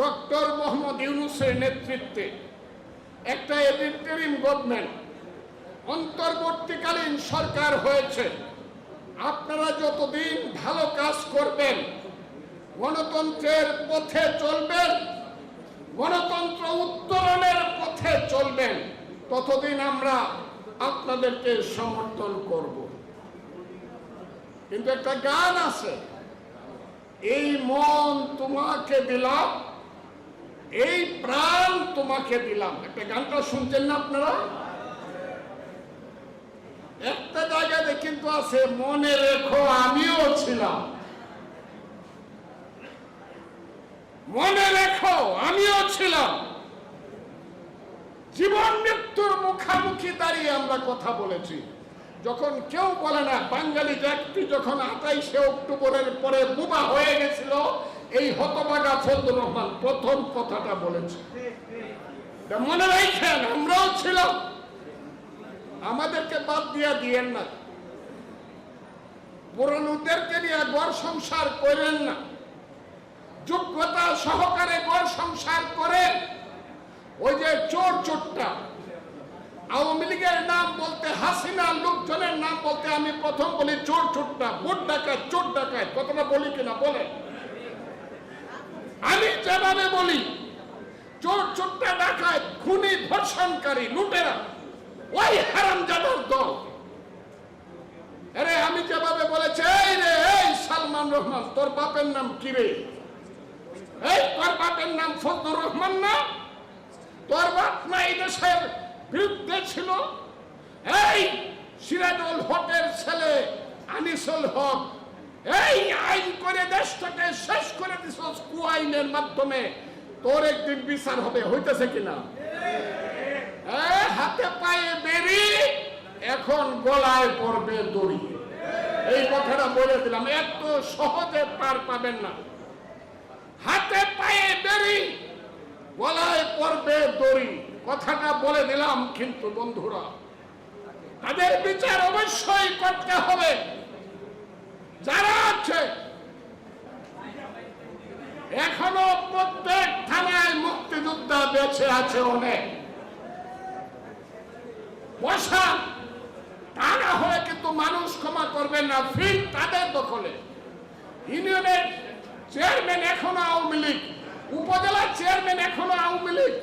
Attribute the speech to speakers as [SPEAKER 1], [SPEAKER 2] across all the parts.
[SPEAKER 1] Doctor Mohammad ইউনুসের নেতৃত্বে একটা ইন্টারিম গভর্নমেন্ট অন্তর্বর্তীকালীন সরকার হয়েছে। আপনারা যতদিন ভালো কাজ করবেন, গণতন্ত্রের পথে চলবেন, গণতন্ত্র উত্তরণের পথে চলবেন, ততদিন আমরা আপনাদেরকে সমর্থন করব। কিন্তু একটা গান আছে, এই মন তোমাকে দিলাম এই প্রাণ তোমাকে দিলাম। একটা গানটা শুনছেন না আপনারা? একটা জায়গাতে কিন্তু আছে, মনে রেখো আমিও ছিলাম। মনে রেখো আমিও ছিলাম। জীবন মৃত্যুর মুখামুখি দাঁড়িয়ে আমরা কথা বলেছি। যখন কেউ বলে না, বাঙালি জাতি যখন আঠাইশে অক্টোবরের পরে বুবা হয়ে গেছিল এই হতবাগা ফজলুর রহমান প্রথম কথাটা বলেছে। মনে রাখেন, আমরাও ছিলাম। আমাদেরকে বাদ দিয়া দিয়েন না। পুরনোদেরকে নিয়ে গড় সংসার করেন না। যোগ্যতা সহকারে গড় সংসার করেন। ওই যে চোর চোরটা, আওয়ামী লীগের নাম বলতে, হাসিনা লোকজনের নাম বলতে আমি প্রথম বলি চোর চোরটা, ভোট ডাকায় চোর ডাকায় কতটা বলি কিনা বলে যেভাবে বলি, চোর চোরটা ডাকায়, খুনি ধর্ষণকারী, লুটেরা, ওই হারাম জাদার দল। আরে আমি যেভাবে বলেছি, এই রে, এই সালমান রহমান, তোর বাপের নাম কি রে? এই তোর বাপের নাম ফজলুর রহমান না? তোর বাপ না এই দেশের বিরুদ্ধে ছিল? এই সিরাজুল হকের ছেলে আনিসুল হক, এই আইন করে কু আইনের মাধ্যমে তোর একদিন বিচার হবে, হইতেছে কিনা? হাতে পায়ে বেরি, এখন গলায় পড়বে দড়ি। এই কথাটা বলে দিলাম, এত সহজে পার পাবেন না। হাতে পায়ে বেরি, গলায় পড়বে দড়ি। কথাটা বলে দিলাম কিন্তু বন্ধুরা, তাদের বিচার অবশ্যই করতে হবে। যারা আছে আছে অনেক। তা না হলে কিন্তু মানুষ ক্ষমা করবে না ফিল্ড তাদের দখলে। ইউনিয়নের চেয়ারম্যান এখনও আওয়ামী লীগ উপজেলা চেয়ারম্যান এখনও আওয়ামী লীগ,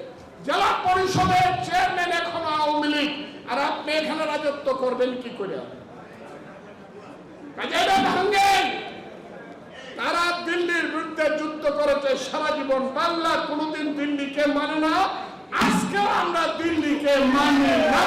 [SPEAKER 1] জেলা পরিষদের চেয়ারম্যান এখনও আওয়ামী লীগ। আর আপনি এখানে রাজত্ব করবেন কি করে? কাজেটা ভাঙ্গেন তারা দিল্লির বিরুদ্ধে যুদ্ধ করেছে সারা জীবন। বাংলা কোনোদিন দিল্লিকে মানে না আজকেও আমরা দিল্লিকে মানি না।